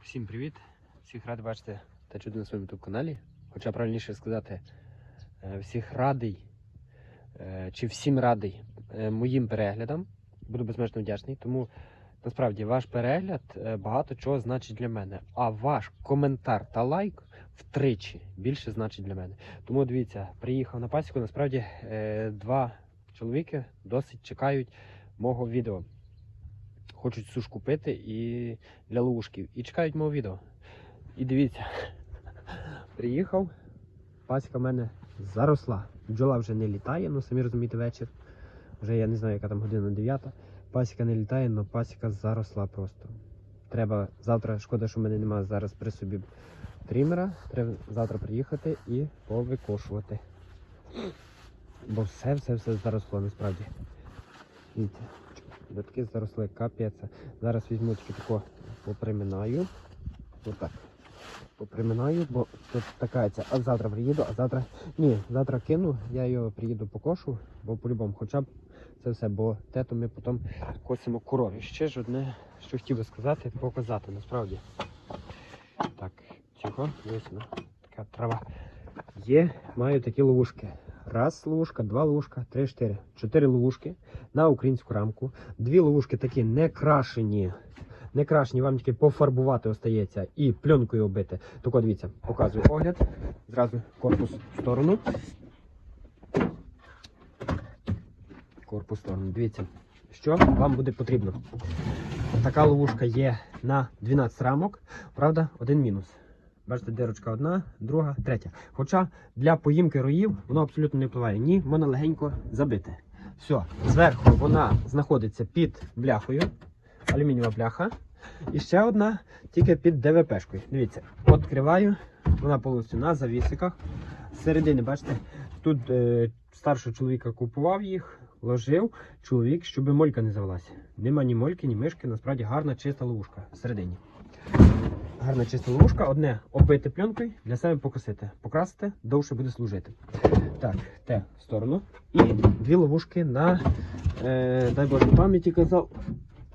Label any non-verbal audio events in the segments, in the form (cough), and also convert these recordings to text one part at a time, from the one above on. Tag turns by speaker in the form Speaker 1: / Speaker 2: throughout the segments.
Speaker 1: Всім привіт! Всіх радий бачити та чути на своєму каналі. Хоча правильніше сказати, е, всіх радий е, чи всім радий е, моїм переглядам. Буду безмежно вдячний. Тому насправді ваш перегляд багато чого значить для мене. А ваш коментар та лайк втричі більше значить для мене. Тому дивіться, приїхав на пасіку. Насправді два чоловіки досить чекають мого відео. Хочуть суш купити і для ловушків. І чекають мого відео. І дивіться, (laughs) приїхав, пасіка в мене заросла. Бджола вже не літає, ну самі розумієте, вечір. Вже я не знаю, яка там година 9. Пасіка не літає, але пасіка заросла просто. Треба завтра, шкода, що в мене немає зараз при собі трімера. Треба завтра приїхати і повикошувати. Бо все-все-все заросло насправді. Дивіться, Датки заросли капець. Зараз візьму тільки тако поприминаю. Отак. Поприминаю, бо тут така ця. А завтра приїду, а завтра. Ні, завтра кину, я його приїду покошу, бо по-любому, хоча б це все, бо тето ми потім косимо корові. Ще ж одне, що хотів би сказати, показати насправді. Так, цього, дивіться, така трава. Є, маю такі ловушки. Раз ловушка, два ловушка, три, чотири. Чотири ловушки на українську рамку. Дві ловушки такі не крашені. Не крашені, вам тільки пофарбувати остається і пленкою оббити. Так от дивіться, показую огляд. Зразу корпус в сторону. Корпус в сторону. Дивіться, що вам буде потрібно. Така ловушка є на 12 рамок. Правда, один мінус. Бачите, дирочка одна, друга, третя. Хоча для поїмки роїв воно абсолютно не впливає. Ні, можна легенько забити. Все, зверху вона знаходиться під бляхою, алюмінієва бляха. І ще одна тільки під ДВПшкою. Дивіться, відкриваю, вона повністю на завісиках. З середини, бачите, тут е, старшого чоловіка купував їх, ложив чоловік, щоб молька не завелася. Нема ні мольки, ні мишки, насправді гарна чиста ловушка всередині. Гарна чиста ловушка, одне оббити пленкою, для себе покосити. Покрасити, довше буде служити. Так, те сторону. І дві ловушки на, е, дай Боже, пам'яті казав.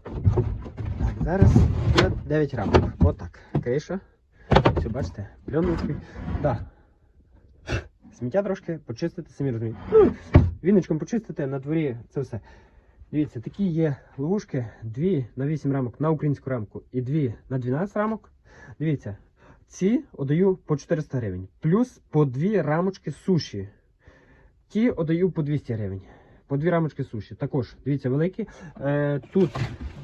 Speaker 1: Так, зараз на 9 рамок. Отак. Криша. Все, бачите, пленочкою. Так. Сміття трошки почистити, самі розумієте. Ну, віночком почистити на дворі це все. Дивіться, такі є ловушки, дві на 8 рамок на українську рамку і дві на 12 рамок. Дивіться, ці отдаю по 400 гривень. Плюс по дві рамочки суші. Ті отдаю по 200 гривень. По дві рамочки суші. Також, дивіться, великі. Е, тут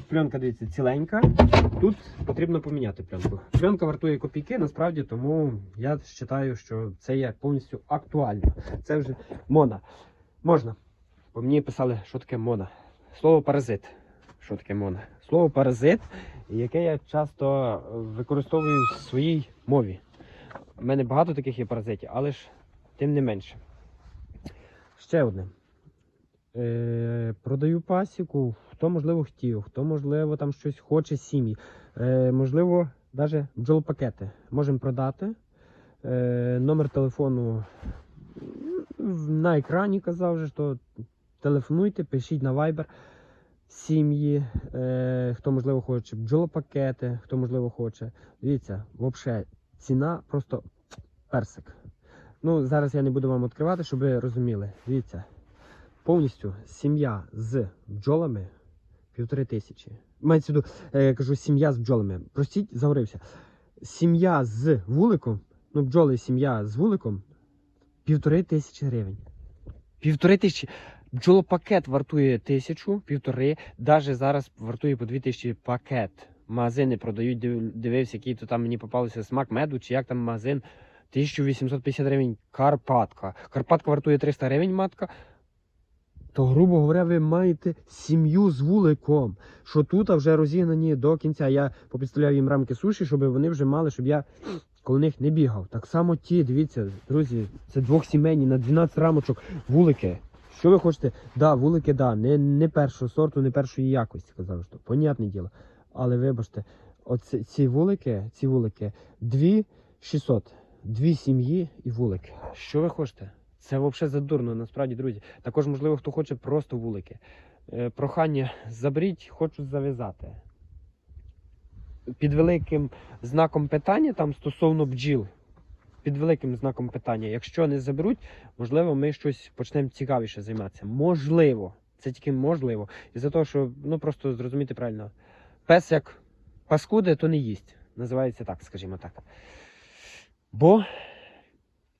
Speaker 1: пленка, дивіться, ціленька. Тут потрібно поміняти пленку. Пленка вартує копійки, насправді, тому я вважаю, що це є повністю актуально. Це вже мода. Можна. Бо мені писали, що таке мода. Слово паразит. Що таке мона? Слово паразит, яке я часто використовую в своїй мові. У мене багато таких є паразитів, але ж тим не менше. Ще одне. Е, продаю пасіку, хто можливо хотів, хто можливо там щось хоче сім'ї. Е, можливо, навіть бджолопакети можемо продати. Е, номер телефону на екрані казав, же, що телефонуйте, пишіть на Viber сім'ї, е, хто можливо хоче бджолопакети, хто можливо хоче. Дивіться, взагалі ціна просто персик. Ну, зараз я не буду вам відкривати, щоб ви розуміли. Дивіться, повністю сім'я з бджолами півтори тисячі. Мається в виду, е, кажу, сім'я з бджолами. Простіть, заговорився. Сім'я з вуликом, ну, бджоли, сім'я з вуликом півтори тисячі гривень. Півтори тисячі. Бджолопакет вартує тисячу, півтори, навіть зараз вартує по дві тисячі пакет. Магазини продають, дивився, який то там мені попався смак меду, чи як там магазин. 1850 гривень Карпатка. Карпатка вартує 300 гривень матка. То, грубо говоря, ви маєте сім'ю з вуликом. Що тут вже розігнані до кінця. Я попідставляю їм рамки суші, щоб вони вже мали, щоб я коло них не бігав. Так само ті, дивіться, друзі, це двохсімейні на 12 рамочок вулики. Що ви хочете? Да, вулики, да, не, не першого сорту, не першої якості, казав, що понятне діло. Але вибачте, оці, ці вулики, ці вулики, дві 600, дві сім'ї і вулики. Що ви хочете? Це взагалі задурно, насправді, друзі. Також, можливо, хто хоче просто вулики. Е, прохання заберіть, хочу зав'язати. під великим знаком питання там стосовно бджіл. Під великим знаком питання. Якщо не заберуть, можливо, ми щось почнемо цікавіше займатися. Можливо, це тільки можливо. І за того, що ну просто зрозуміти правильно, пес як паскуде, то не їсть. Називається так, скажімо так. Бо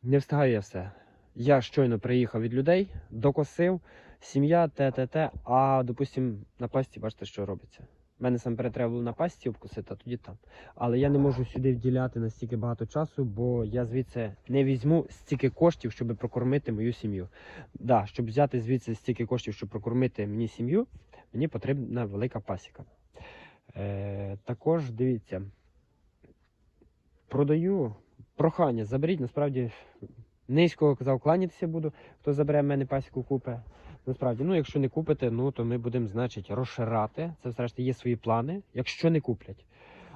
Speaker 1: не встигаю я все. Я щойно приїхав від людей, докосив, сім'я, те, те, те, а допустим, на пасті, бачите, що робиться. Мене сам треба було на пасті обкусити, а тоді там. Але я не можу сюди вділяти настільки багато часу, бо я звідси не візьму стільки коштів, щоб прокормити мою сім'ю. Да, щоб взяти звідси стільки коштів, щоб прокормити мені сім'ю, мені потрібна велика пасіка. Е, також дивіться, продаю прохання, заберіть, насправді низько казав, кланятися буду, хто забере в мене пасіку купе. Насправді, ну якщо не купите, ну то ми будемо, значить, розширати. Це зрештою є свої плани, якщо не куплять.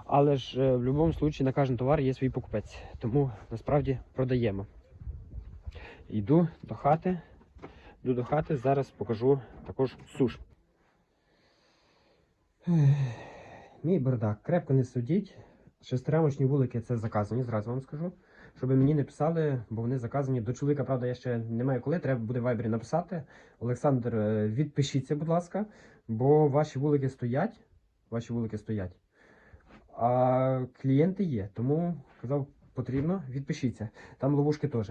Speaker 1: Але ж е, в будь-якому випадку на кожен товар є свій покупець. Тому насправді продаємо. Йду до хати. Йду до хати, зараз покажу також суш. Мій бардак, крепко не судіть. Шестирамочні вулики це заказані, зразу вам скажу. Щоб мені не писали, бо вони заказані. До чоловіка, правда, я ще не маю коли. Треба буде в вайбері написати. Олександр, е, відпишіться, будь ласка, бо ваші вулики стоять. Ваші вулики стоять. А клієнти є. Тому казав, потрібно, відпишіться. Там ловушки теж.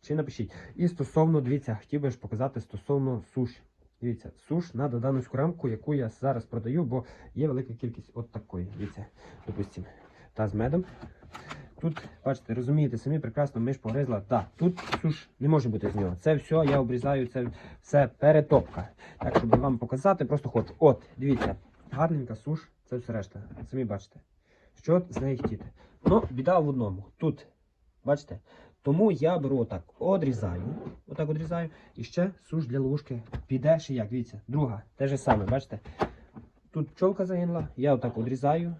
Speaker 1: Чи напишіть. І стосовно, дивіться, хотів би ж показати стосовно суш. Дивіться, суш на додануську рамку, яку я зараз продаю, бо є велика кількість от такої. Дивіться, допустимо, та з медом. Тут, бачите, розумієте, самі прекрасно миш погризла. Так, тут суш не може бути з нього. Це все я обрізаю, це все перетопка. Так, щоб вам показати, просто хочу. От, дивіться, гарненька суш, це все решта. Самі бачите. Що з неї хотіти. Ну, біда в одному. Тут, бачите? Тому я беру отак, одрізаю, отак одрізаю, і ще суш для ловушки піде ще як, дивіться, друга, те же саме, бачите? Тут пчолка загинула, я отак одрізаю.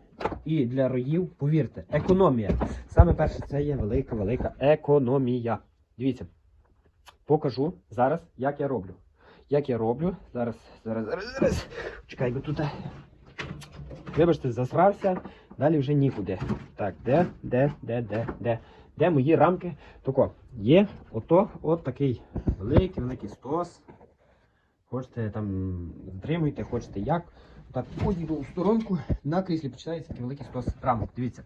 Speaker 1: І для роїв, повірте, економія. Саме перше, це є велика, велика економія. Дивіться, покажу зараз, як я роблю. Як я роблю, зараз, зараз, зараз, зараз. Чекай, бо тут. Вибачте, засрався, далі вже нікуди. Так, де, де, де, де, де. Де мої рамки? Тако, є ото от такий великий, великий стос. Хочете там затримуйте, хочете як. Так, подійду в сторонку, на кріслі починається такий великий стос рамок. Дивіться.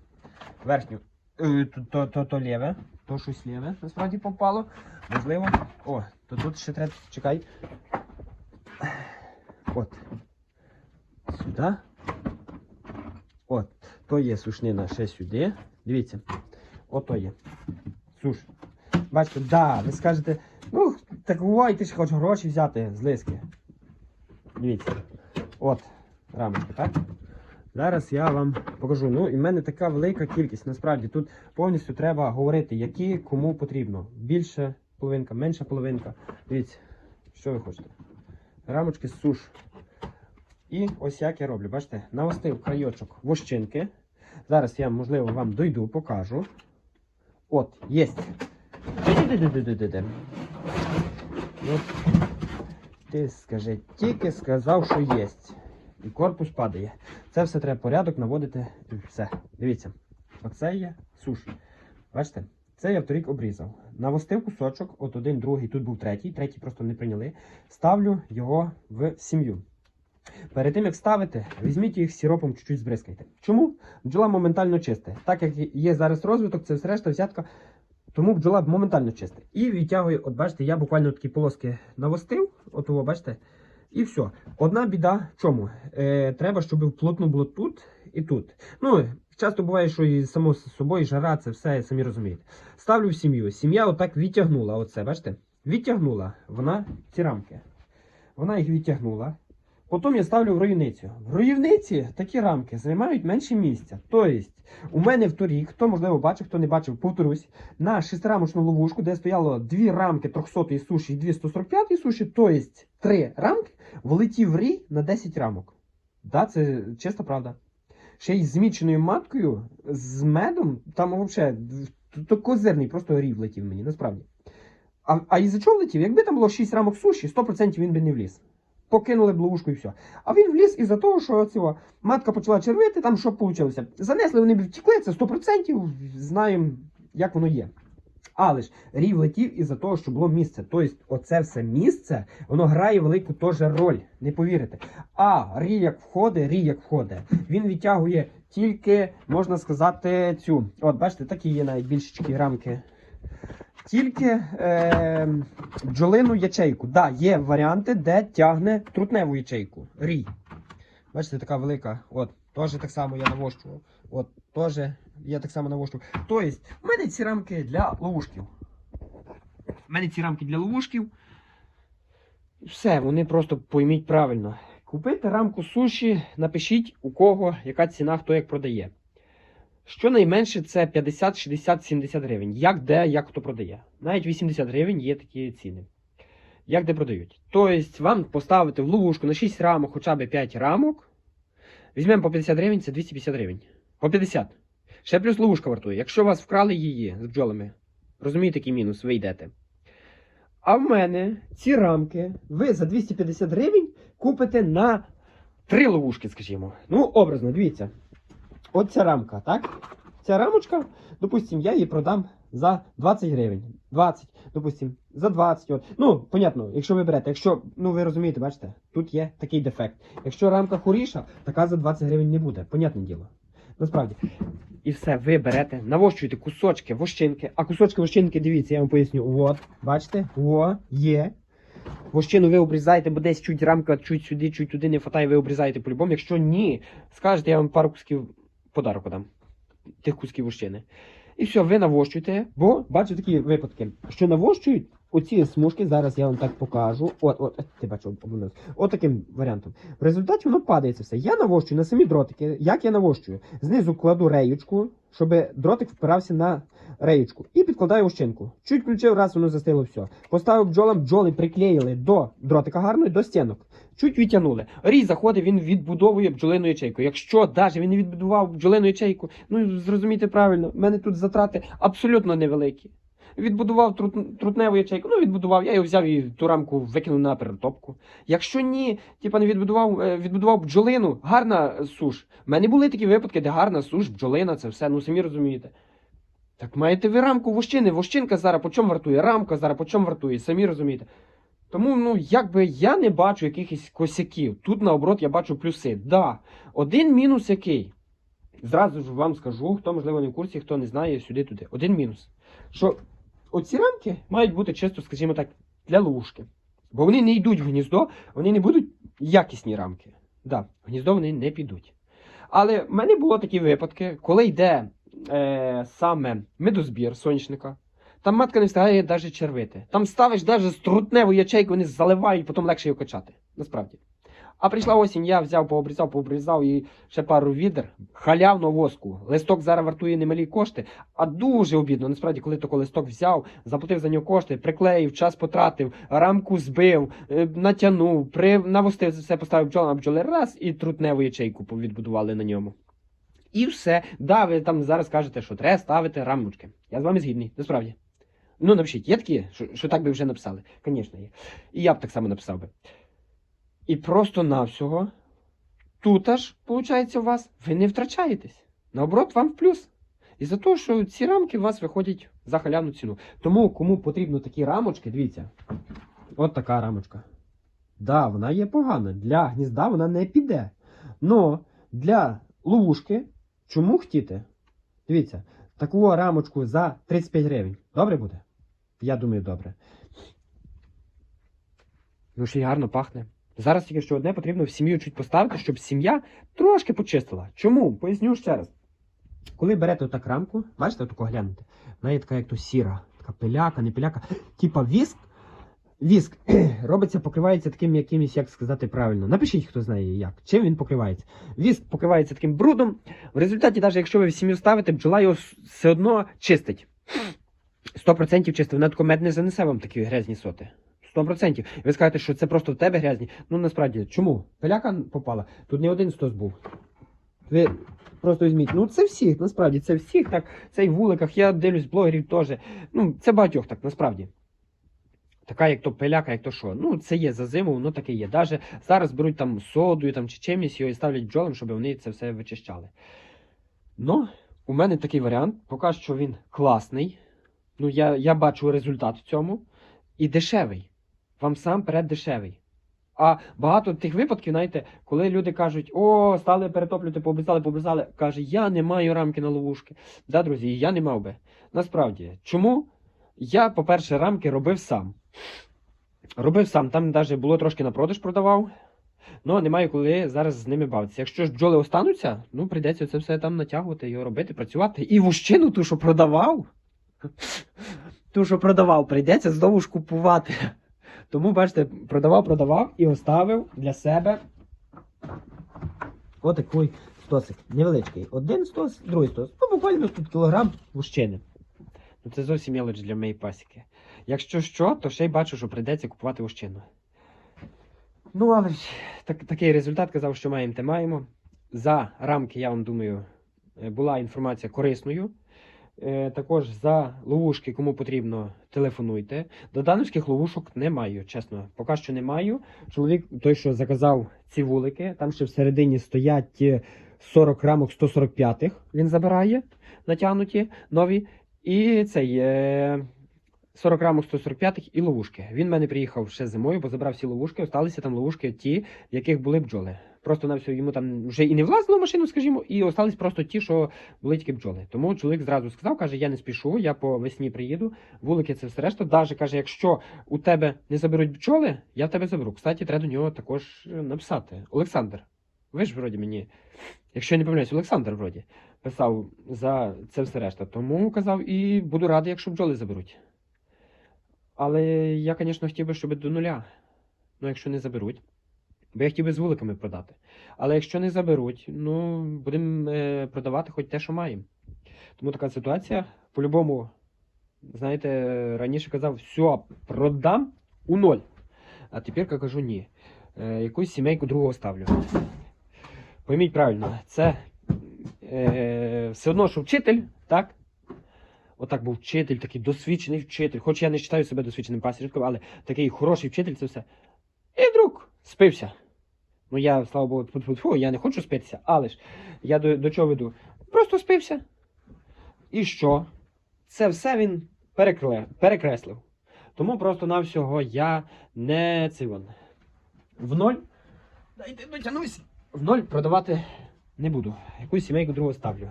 Speaker 1: Верхню. е, То, то, то, то ліве, то щось ліве, насправді попало. Можливо. О, то тут ще треба. Чекай. От. Сюди. От. То є сушнина ще сюди. Дивіться. Ото є. Суш. Бачите, да, ви скажете, ну, так ой, ти ж хочеш гроші взяти з лиски. Дивіться. От, рамочка, так? Зараз я вам покажу. Ну, і в мене така велика кількість. Насправді тут повністю треба говорити, які кому потрібно. Більше половинка, менша половинка. Дивіться, що ви хочете. Рамочки суш. І ось як я роблю. Бачите, навостив крайочок вощинки. Зараз я, можливо, вам дойду, покажу. От. Ну, ти скажи, тільки сказав, що єсть. І корпус падає. Це все треба порядок наводити. Все. Дивіться. Оце є суш. Бачите? Це я вторік обрізав. Навостив кусочок, от один, другий, тут був третій, третій просто не прийняли. Ставлю його в сім'ю. Перед тим як ставити, візьміть їх сіропом чуть-чуть збризкайте. Чому? Бджола моментально чисте. Так як є зараз розвиток, це все решта взятка. Тому бджола моментально чисте. І відтягує, от бачите, я буквально такі полоски навостив, от бачите, і все. Одна біда в чому? Е, треба, щоб плотно було тут і тут. Ну, часто буває, що і само з собою жара, це все, самі розумієте. Ставлю в сім'ю. Сім'я отак відтягнула, оце, бачите? Відтягнула вона ці рамки. Вона їх відтягнула. Потім я ставлю в руйницю. В руйниці такі рамки займають менше місця. Тобто, у мене в торік, хто можливо бачив, хто не бачив, повторюсь, на шестирамочну ловушку, де стояло дві рамки 300 суші і 245 суші, тобто три рамки, влетів рій на 10 рамок. Да, це чиста правда. Ще й з зміченою маткою, з медом, там взагалі то козирний, просто рій влетів мені, насправді. А, а із-за чого влетів? Якби там було 6 рамок суші, 100% він би не вліз. Покинули б ловушку і все. А він вліз із-за того, що цього матка почала червити, там що вийшло. Занесли, вони б втекли, це 100%, знаємо, як воно є. Але ж рій влетів із-за того, що було місце. Тобто, оце все місце, воно грає велику теж роль, не повірите. А рій як входить, рій як входить. Він відтягує тільки, можна сказати, цю. От, бачите, такі є навіть більші такі рамки. Тільки е, бджолину ячейку. Да, є варіанти, де тягне трутневу ячейку. Рій. Бачите, така велика. От, теж так само я навощував. От, теж я так само навощував. Тобто, в мене ці рамки для ловушків. У мене ці рамки для ловушків. Все, вони просто пойміть правильно. Купити рамку суші, напишіть у кого, яка ціна, хто як продає. Щонайменше це 50, 60, 70 гривень. Як де, як хто продає. Навіть 80 гривень є такі ціни. Як де продають. Тобто, вам поставити в ловушку на 6 рамок хоча б 5 рамок. Візьмемо по 50 гривень, це 250 гривень. По 50. Ще плюс ловушка вартує. Якщо вас вкрали її з бджолами, розумієте, який мінус, ви йдете. А в мене ці рамки ви за 250 гривень купите на 3 ловушки, скажімо. Ну, образно, дивіться. От ця рамка, так? Ця рамочка, допустим, я її продам за 20 гривень. 20, допустим, за 20. От. Ну, понятно, якщо ви берете, якщо, ну ви розумієте, бачите, тут є такий дефект. Якщо рамка хоріша, така за 20 гривень не буде, понятне діло. Насправді. І все, ви берете, навощуєте кусочки вощинки, а кусочки вощинки, дивіться, я вам поясню. От, бачите, о, є. Вощину ви обрізаєте, бо десь чуть рамка, чуть сюди, чуть туди не фатає, ви обрізаєте по-любому. Якщо ні, скажете, я вам пару кусків подарок дам. Тих кусків вощини. І все, ви навощуєте, бо бачу такі випадки, що навощують оці смужки, зараз я вам так покажу. От, от, ти бачу, обманувся. От таким варіантом. В результаті воно падає це все. Я навощую на самі дротики. Як я навощую? Знизу кладу реючку, щоб дротик впирався на реючку. І підкладаю ощинку. Чуть включив, раз воно застило все. Поставив бджолам, бджоли приклеїли до дротика гарної, до стінок. Чуть відтягнули. Рій заходить, він відбудовує бджолину ячейку. Якщо навіть він не відбудував бджолину ячейку, ну зрозумійте правильно, в мене тут затрати абсолютно невеликі. Відбудував трут, трутневу ячейку, ну відбудував, я його взяв і ту рамку викинув на перетопку. Якщо ні, типа не відбудував, е, відбудував бджолину, гарна суш. У мене були такі випадки, де гарна суш, бджолина, це все, ну самі розумієте. Так маєте ви рамку вощини. Вощинка зараз по чому вартує, рамка зараз по чому вартує, самі розумієте. Тому, ну, якби я не бачу якихось косяків. Тут, наоборот, я бачу плюси. Да, один мінус який. Зразу ж вам скажу, хто, можливо, не в курсі, хто не знає, сюди-туди. Один мінус. Що оці рамки мають бути чисто, скажімо так, для ловушки. Бо вони не йдуть в гніздо, вони не будуть якісні рамки. Да, в гніздо вони не підуть. Але в мене було такі випадки, коли йде е, саме медозбір сонячника. Там матка не встигає навіть червити. Там ставиш навіть з трутневу ячейку, вони заливають, потім легше його качати. Насправді. А прийшла осінь, я взяв, пообрізав, пообрізав і ще пару відер. Халявно воску. Листок зараз вартує немалі кошти, а дуже обідно. Насправді, коли тако листок взяв, заплатив за нього кошти, приклеїв, час потратив, рамку збив, е, натягнув, при... навостив все, поставив бджола на бджоли раз і трутневу ячейку відбудували на ньому. І все. Да, ви там зараз кажете, що треба ставити рамочки. Я з вами згідний, насправді. Ну, напишіть, є такі, що, що так би вже написали. Звісно, є. І я б так само написав би. І просто-навсього, тут аж, виходить, у вас, ви не втрачаєтесь. Наоборот, вам в плюс. І за те, що ці рамки у вас виходять за халявну ціну. Тому, кому потрібно такі рамочки, дивіться. От така рамочка. Да, вона є погана. Для гнізда вона не піде. Но для ловушки, чому хотіти? Дивіться, таку рамочку за 35 гривень. Добре буде? Я думаю, добре. Ну, ще й гарно пахне. Зараз тільки що одне потрібно в сім'ю чуть поставити, щоб сім'я трошки почистила. Чому? Поясню ще раз. Коли берете отак рамку, бачите, отако глянете, вона є така, як то сіра, така пиляка, не пиляка, типа віск. Віск (clears throat) робиться, покривається таким якимось, як сказати правильно. Напишіть, хто знає як. Чим він покривається. Віск покривається таким брудом. В результаті, навіть якщо ви в сім'ю ставите, бджола його все одно чистить. 100% чистить. Вона мед не занесе вам такі грязні соти. 100%. Ви скажете, що це просто в тебе грязні. Ну насправді, чому? Пиляка попала. Тут не один стос був. Ви просто візьміть. Ну це всіх, насправді, це всіх так. Це і в вуликах, я дивлюсь блогерів теж. Ну, це багатьох так, насправді. Така, як то пиляка, як то що. Ну, це є за зиму, воно таке є. Даже зараз беруть там содою там, чи чимось його і ставлять бджолам, щоб вони це все вичищали. Ну, у мене такий варіант. Поки що він класний. Ну, я, я бачу результат в цьому. І дешевий. Вам сам перед дешевий. А багато тих випадків, знаєте, коли люди кажуть, о, стали перетоплювати, пообрізали, пообрізали, каже, я не маю рамки на ловушки. Да, друзі, я не мав би. Насправді, чому? Я, по-перше, рамки робив сам. Робив сам, там навіть було трошки на продаж продавав. Ну, немає коли зараз з ними бавитися. Якщо ж бджоли остануться, ну прийдеться це все там натягувати, його робити, працювати. І вущину ту, що продавав, ту, що продавав, прийдеться знову ж купувати. Тому, бачите, продавав, продавав і оставив для себе отакий стосик. Невеличкий. Один стос, другий стос. Ну, буквально тут кілограм вущини. Ну, це зовсім мелоч для моєї пасіки. Якщо що, то ще й бачу, що прийдеться купувати вощину. Ну, але так, такий результат казав, що маємо, те маємо. За рамки, я вам думаю, е, була інформація корисною. Е, також за ловушки, кому потрібно, телефонуйте. До данівських ловушок не маю, чесно. Поки що не маю. Чоловік, той, що заказав ці вулики, там ще всередині стоять е, 40 рамок 145-х, він забирає, натягнуті, нові. І цей е, 40 рамок 145-х і ловушки. Він в мене приїхав ще зимою, бо забрав всі ловушки, осталися там ловушки ті, в яких були бджоли. Просто на все йому там вже і не влазило машину, скажімо, і остались просто ті, що були тільки бджоли. Тому чоловік зразу сказав, каже, я не спішу, я по весні приїду, вулики це все решта. Даже каже, якщо у тебе не заберуть бджоли, я в тебе заберу. Кстати, треба до нього також е, написати. Олександр, ви ж вроді мені, якщо я не помиляюсь, Олександр вроді писав за це все решта. Тому казав, і буду радий, якщо бджоли заберуть. Але я, звісно, хотів би, щоб до нуля. Ну, якщо не заберуть. Бо я хотів би з вуликами продати. Але якщо не заберуть, ну, будемо е, продавати хоч те, що маємо. Тому така ситуація. По-любому, знаєте, раніше казав, все, продам у ноль. А тепер кажу ні. Е, якусь сімейку другого ставлю. Пойміть правильно, це е, все одно, що вчитель, так? Отак був вчитель, такий досвідчений вчитель. Хоч я не вважаю себе досвідченим пасічником, але такий хороший вчитель це все. І вдруг спився. Ну я, слава Богу, тьфу-тьфу-тьфу, я не хочу спитися, але ж я до, до чого веду? Просто спився. І що? Це все він перекле, перекреслив. Тому просто на всього я не цивон. В ноль. Дайте дотянусь. В ноль продавати не буду. Якусь сімейку другу ставлю.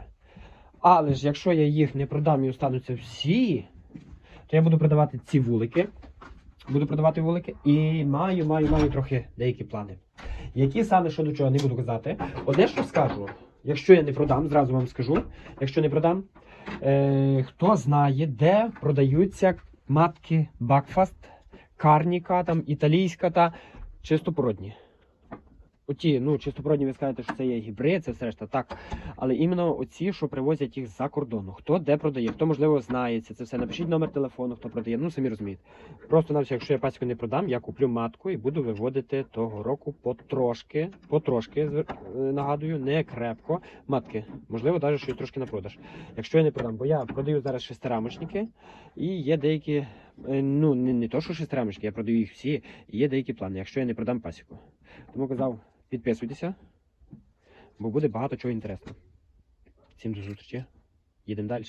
Speaker 1: Але ж якщо я їх не продам і остануться всі, то я буду продавати ці вулики. Буду продавати вулики і маю, маю, маю трохи деякі плани. Які саме щодо чого не буду казати. Одне, що скажу, якщо я не продам, зразу вам скажу, якщо не продам, е, хто знає, де продаються матки Бакфаст, Карніка, там, італійська та чистопородні. Оті, ну, чистопородні, ви скажете, що це є гібрид, це все решта, так. Але іменно оці, що привозять їх з-за кордону. Хто де продає, хто, можливо, знається це все. Напишіть номер телефону, хто продає. Ну, самі розумієте. Просто на все, якщо я пасіку не продам, я куплю матку і буду виводити того року потрошки, потрошки, е, нагадую, не крепко. Матки. Можливо, навіть щось трошки на продаж. Якщо я не продам, бо я продаю зараз шестирамочники, і є деякі, е, ну, не, не то, що шестирамочки, я продаю їх всі, і є деякі плани, якщо я не продам пасіку. Тому казав, підписуйтеся, бо буде багато чого інтересного. Всім до зустрічі. Їдемо далі.